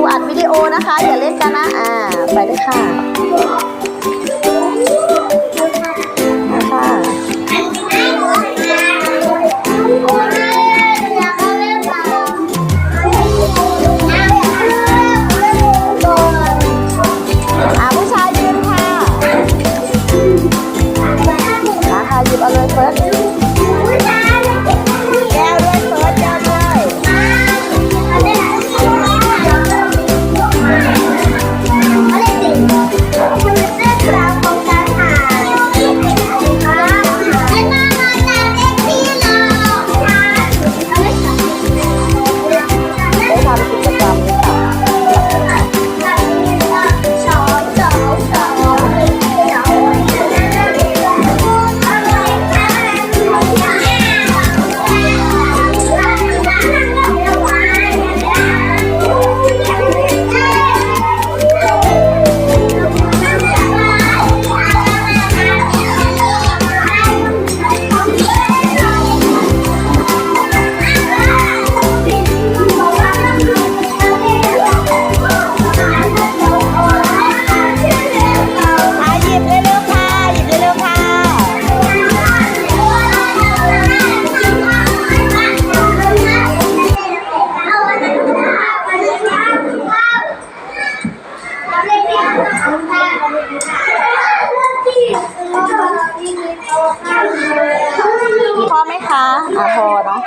ูอัดวิดีโอนะคะ อย่าเล่นกันนะ อ่า ไปเลยค่ะ พอไหมคะ อ่าพอเนาะ